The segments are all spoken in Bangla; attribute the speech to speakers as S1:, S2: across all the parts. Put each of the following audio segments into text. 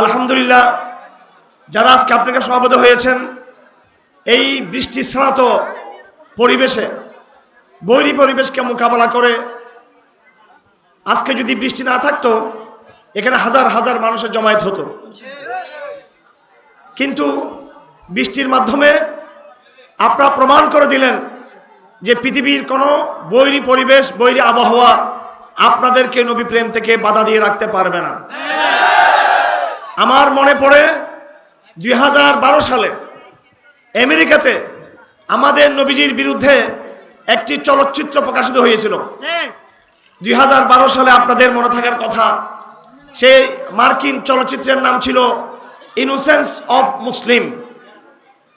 S1: আলহামদুলিল্লাহ, যারা আজকে আপনাকে সমাবেত হয়েছেন, এই বৃষ্টি স্নাত পরিবেশে, বৈরী পরিবেশকে মোকাবেলা করে, আজকে যদি বৃষ্টি না থাকতো, এখানে হাজার হাজার মানুষের জমায়েত হতো। কিন্তু বৃষ্টির মাধ্যমে আপনারা প্রমাণ করে দিলেন যে পৃথিবীর কোনো বৈরী পরিবেশ, বৈরী আবহাওয়া আপনাদেরকে নবী প্রেম থেকে বাধা দিয়ে রাখতে পারবে না। আমার মনে পড়ে দুই হাজার বারো সালে আমেরিকাতে আমাদের নবীজির বিরুদ্ধে একটি চলচ্চিত্র প্রকাশিত হয়েছিল। দুই হাজার বারো সালে আপনাদের মনে থাকার কথা সেই মার্কিন চলচ্চিত্রের নাম ছিল ইনোসেন্স অফ মুসলিম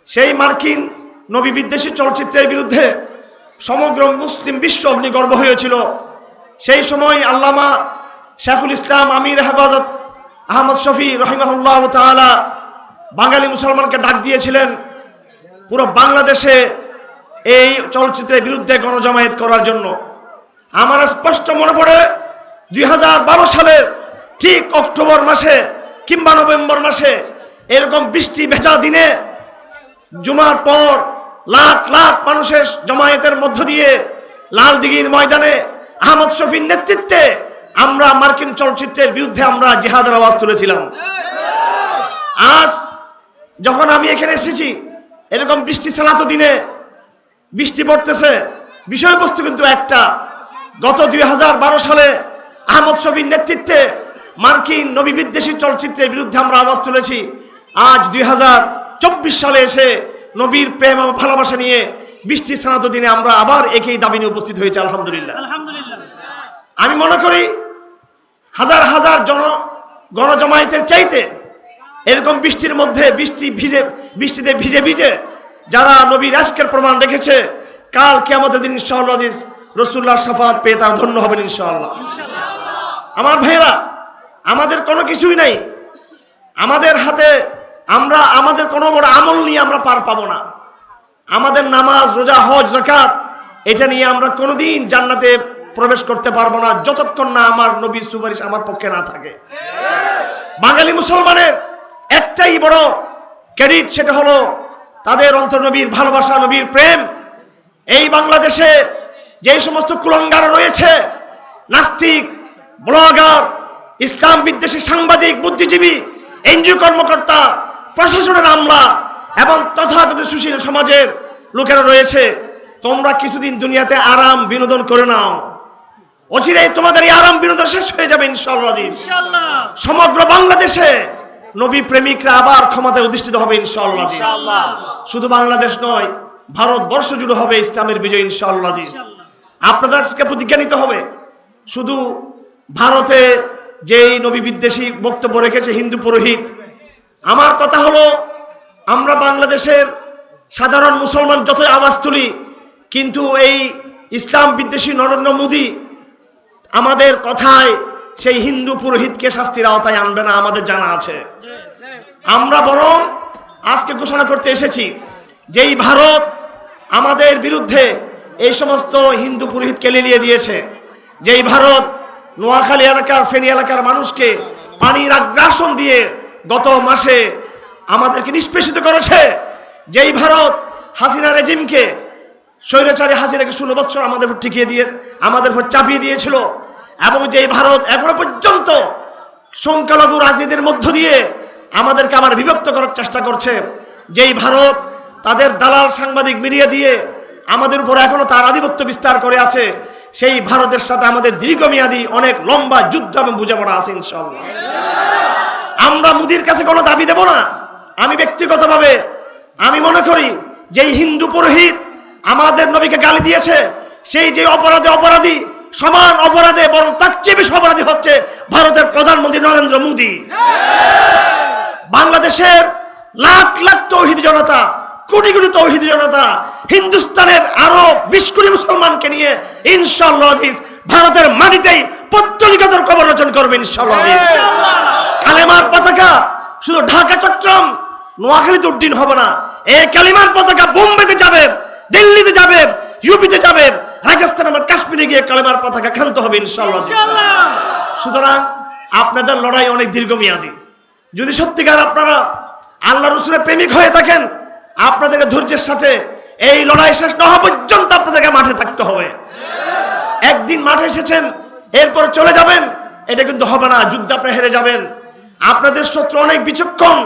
S1: সেই মার্কিন নবী বিদ্বেষী চলচ্চিত্রের বিরুদ্ধে সমগ্র মুসলিম বিশ্ব অগ্নিগর্ব হয়েছিল। সেই সময় আল্লামা শেখুল ইসলাম আমির হেফাজত আহমদ শফি রহিমাহুল্লাহ তাআলা বাঙালি মুসলমানকে ডাক দিয়েছিলেন পুরো বাংলাদেশে এই চলচ্চিত্রের বিরুদ্ধে গণজমায়েত করার জন্য। আমার স্পষ্ট মনে পড়ে, দুই হাজার বারো সালের ঠিক অক্টোবর মাসে কিংবা নভেম্বর মাসে এরকম বৃষ্টি ভেজা দিনে জুমার পর লাখ লাখ মানুষের জমায়েতের মধ্য দিয়ে লাল দিঘির ময়দানে আহমদ শফির নেতৃত্বে আমরা মার্কিন চলচ্চিত্রের বিরুদ্ধে আমরা জেহাদের আওয়াজ তুলেছিলাম। আজ যখন আমি এখানে এসেছি এরকম বৃষ্টি সালাত দিনে বৃষ্টি পড়তেছে বিষয়বস্তু কিন্তু একটা। গত দুই হাজার বারো সালে আহমদ শফির নেতৃত্বে মার্কিন নবী বিদ্বেষী চলচ্চিত্রের বিরুদ্ধে আমরা আওয়াজ তুলেছি। আজ দুই হাজার চব্বিশ সালে এসে নবীর প্রেম এবং ভালোবাসা নিয়ে বৃষ্টি স্নাত দিনে আমরা আবার একই দাবি নিয়ে উপস্থিত হয়েছি আলহামদুলিল্লাহ।
S2: আলহামদুলিল্লাহ।
S1: আমি মনে করি হাজার হাজার জন গণজমায়েতের চাইতে এরকম বৃষ্টির মধ্যে বৃষ্টি ভিজে, বৃষ্টিতে ভিজে ভিজে যারা নবীর আজকের প্রমাণ রেখেছে, কাল কেমতের দিন ইনশাআল্লাহ আজিজ রসুল্লাহ সাফাত পেয়ে তারা ধন্য হবেন ইনশাআল্লাহ। আমার ভাইয়েরা, আমাদের কোনো কিছুই নাই। আমাদের হাতে আমরা, আমাদের কোনো বড় আমল নিয়ে আমরা পার পাবো না। আমাদের নামাজ, রোজা, হজ জাকাত এটা নিয়ে আমরা কোনোদিন জান্নাতে প্রবেশ করতে পারব না যতক্ষণ না আমার নবী সুপারিশ আমার পক্ষে না থাকে। বাঙালি মুসলমানের একটাই বড় ক্রেডিট সেটা হলো তাদের অন্তর নবীর ভালোবাসা, নবীর প্রেম। এই বাংলাদেশে যে সমস্ত কুলঙ্গার রয়েছে, নাস্তিক, ব্লগার, ইসলাম বিদ্বেষী সাংবাদিক, বুদ্ধিজীবী, এনজিও কর্মকর্তা, প্রশাসনের আমলা এবং তথাকথিত সুশীল সমাজের লোকেরা রয়েছে, তোমরা কিছুদিন দুনিয়াতে আরাম বিনোদন করে নাও। অচিরেই তোমাদের এই আরাম বিনোদন শেষ হয়ে যাবে ইনশাআল্লাহ সমগ্র বাংলাদেশে নবী প্রেমিকরা আবার ক্ষমতায় অধিষ্ঠিত হবে ইনশাআল্লাহ শুধু বাংলাদেশ নয় ভারতবর্ষ জুড়ে হবে ইসলামের বিজয় ইনশাআল্লাহ। আপনাদের আজকে প্রতিজ্ঞা নিতে হবে শুধু ভারতে যেই নবী বিদ্বেষী বক্তব্য রেখেছে হিন্দু পুরোহিত আমার কথা হলো আমরা বাংলাদেশের সাধারণ মুসলমান যতই আওয়াজ তুলি কিন্তু এই ইসলাম বিদ্বেষী নরেন্দ্র মোদী আমাদের কথায় সেই হিন্দু পুরোহিতকে শাস্তির আওতায় আনবে না, আমাদের জানা আছে। আমরা বরং আজকে ঘোষণা করতে এসেছি, যেই ভারত আমাদের বিরুদ্ধে এই সমস্ত হিন্দু পুরোহিতকে লেলিয়ে দিয়েছে, যেই ভারত নোয়াখালী এলাকার, ফেনী এলাকার মানুষকে পানির আগ্রাসন দিয়ে গত মাসে আমাদেরকে নিষ্পেষিত করেছে, যেই ভারত হাসিনা রেজিমকে স্বৈরাচারী হাসিনাকে ষোলো বছর আমাদের টিকিয়ে দিয়ে, আমাদের চাপিয়ে দিয়েছিল এবং যেই ভারত এখনও পর্যন্ত সংখ্যালঘু রাজনীতির মধ্য দিয়ে আমাদেরকে আবার বিভক্ত করার চেষ্টা করছে, যেই ভারত তাদের দালাল সাংবাদিক মিডিয়া দিয়ে আমাদের উপর এখনও তার আধিপত্য বিস্তার করে আছে, সেই ভারতের সাথে আমাদের দীর্ঘমেয়াদী অনেক লম্বা যুদ্ধ এবং বোঝাপড়া আছে ইনশাল্লাহ আমরা মুদির কাছে কোনো দাবি দেব না। আমি ব্যক্তিগতভাবে আমি মনে করি, যেই হিন্দু পুরোহিত আমাদের নবীকে গালি দিয়েছে, সেই যে অপরাধে অপরাধী সমান অপরাধে বরং তার চেয়ে বেশি অপরাধী হচ্ছে ভারতের প্রধানমন্ত্রী নরেন্দ্র মোদী। বাংলাদেশের লাখ লাখ তৌহিদ জনতা, কোটি কোটি তৌহিদ জনতা হিন্দুস্তানের আরও বিশ কোটি মুসলমানকে নিয়ে ইনশাল্লাহ ভারতের মাটিতেই পত্তলিকাতার কবর রচন করবে ইনশাল্লাহ কালেমার পতাকা শুধু ঢাকা, চট্টগ্রাম, নোয়াখালীতে উড্ডীন হবে না, এই কালিমার পতাকা বোম্বেতে যাবে, দিল্লিতে যাবে, ইউপিতে যাবে রাজস্থান আমার কাশ্মীরে গিয়ে কালেমার পতাকা ক্ষান্ত হবে ইনশাল্লাহ সুতরাং আপনাদের লড়াই অনেক দীর্ঘমেয়াদী। যদি সত্যিকার আপনারা আল্লাহ রসুলের প্রেমিক হয়ে থাকেন আপনাদেরকে ধৈর্যের সাথে এই লড়াই শেষ না হওয়া পর্যন্ত আপনাদেরকে মাঠে থাকতে হবে। একদিন মাঠে এসেছেন এরপর চলে যাবেন এটা কিন্তু হবে না যুদ্ধ আপনি হেরে যাবেন। আপনাদের শত্রু অনেক বিচক্ষণ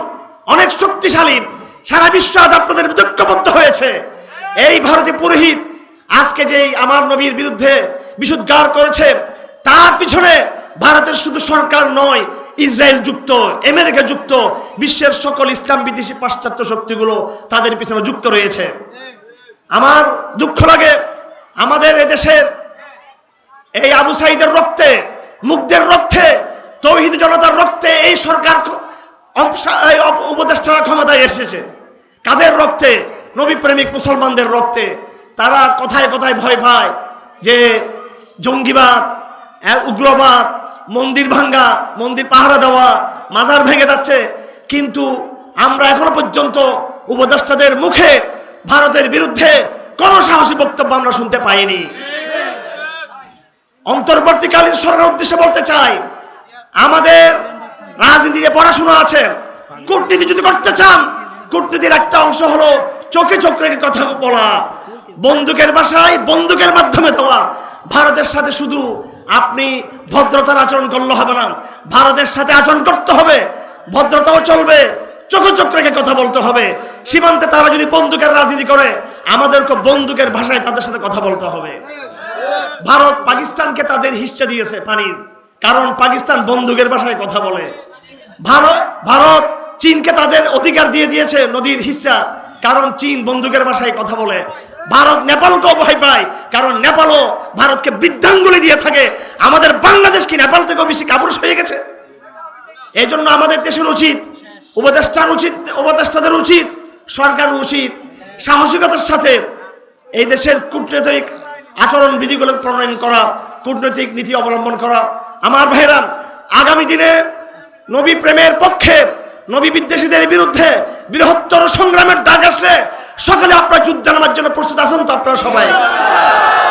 S1: অনেক শক্তিশালী সারা বিশ্ব আজ আপনাদের বিতর্কবদ্ধ হয়েছে। এই ভারতীয় পুরোহিত আজকে যে আমার নবীর বিরুদ্ধে বিশুদ্ধার করেছে, তার পিছনে ভারতের শুধু সরকার নয়, ইসরায়েল যুক্ত, আমেরিকা যুক্ত, বিশ্বের সকল ইসলাম বিদেশি পাশ্চাত্য শক্তিগুলো তাদের পিছনে যুক্ত রয়েছে। আমার দুঃখ লাগে, আমাদের এদেশের এই আবু সাইদের রক্তে, মুগ্ধের রক্তে, তৌহিদ জনতার রক্তে এই সরকার উপদেষ্টারা ক্ষমতায় এসেছে। কাদের রক্তে? নবী প্রেমিক মুসলমানদের রক্তে। তারা কথায় কথায় ভয় পায় যে জঙ্গিবাদ উগ্রবাদ, মন্দির ভাঙ্গা, মন্দির পাহারা দেওয়া, মাজার ভেঙে যাচ্ছে। কিন্তু আমরা এখনও পর্যন্ত উপদেষ্টাদের মুখে ভারতের বিরুদ্ধে কোনো সাহসী বক্তব্য আমরা শুনতে পাইনি। অন্তর্বর্তীকালীন সরকার উদ্দেশ্যে বলতে চাই, আমাদের রাজনীতিতে পড়াশোনা আছে, কূটনীতি যদি করতে চান, কূটনীতির একটা অংশ হলো চোখে চোখ রেখে কথা বলা। বন্দুকের বাসায় বন্দুকের মাধ্যমে দেওয়া। ভারতের সাথে শুধু আপনি ভদ্রতার আচরণ করলে হবে না। ভারতের সাথে আচরণ করতে হবে। ভদ্রতাও চলবে। চোখে চোখ রেখে কথা বলতে হবে। সীমান্তে তারা যদি বন্দুকের রাজনীতি করে, আমাদেরকে বন্দুকের ভাষায় তাদের সাথে কথা বলতে হবে। ভারত পাকিস্তানকে তাদের হিস্সা দিয়েছে পানির। কারণ পাকিস্তান বন্দুকের ভাষায় কথা বলে। ভারত ভারত চীনকে তাদের অধিকার দিয়ে দিয়েছে নদীর হিস্সা। কারণ চীন বন্দুকের ভাষায় কথা বলে। ভারত নেপালকেও ভয় পায় কারণ নেপালও ভারতকে বৃদ্ধাঙ্গুলি দিয়ে থাকে। আমাদের বাংলাদেশ কি নেপাল থেকেও বেশি কাপুরুষ হয়ে গেছে? এই জন্য আমাদের দেশের উচিত, উপদেষ্টার উচিত, উপদেষ্টাদের উচিত সরকার উচিত সাহসিকতার সাথে এই দেশের কূটনৈতিক আচরণ বিধিগুলো প্রণয়ন করা, কূটনৈতিক নীতি অবলম্বন করা। আমার ভাইরা আগামী দিনে নবী প্রেমের পক্ষে নবী বিদ্বেষীদের বিরুদ্ধে বৃহত্তর সংগ্রামের ডাক আসলে সকালে আপনার যুদ্ধ নামার জন্য প্রস্তুত আছেন তো আপনারা সবাই?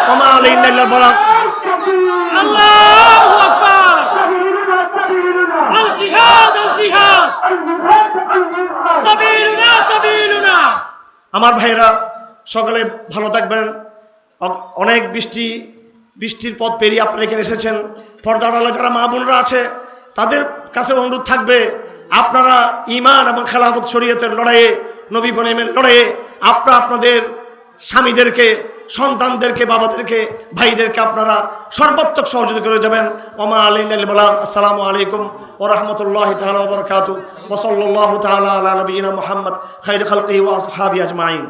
S1: কমাল বলা আমার ভাইরা সকালে ভালো থাকবেন। অনেক বৃষ্টি বৃষ্টির পথ পেরিয়ে আপনারা এখানে এসেছেন। পর্দাওয়ালা যারা মা বোনরা আছে তাদের কাছে অনুরোধ থাকবে আপনারা ইমান এবং খেলাফত শরীয়তের লড়াইয়ে নবী বনেমের লড়াইয়ে আপনারা আপনাদের স্বামীদেরকে, সন্তানদেরকে, বাবাদেরকে, ভাইদেরকে আপনারা সর্বাত্মক সহযোগিতা করে যাবেন। ওমা আলী বলাম আসসালামু আলাইকুম ও রহমতুল্লাহ তালা বরকাত ওসল্লাহ তালা আলা নবীনা মোহাম্মদ খৈর খালকি ওয়াসহাবি আজমাইন।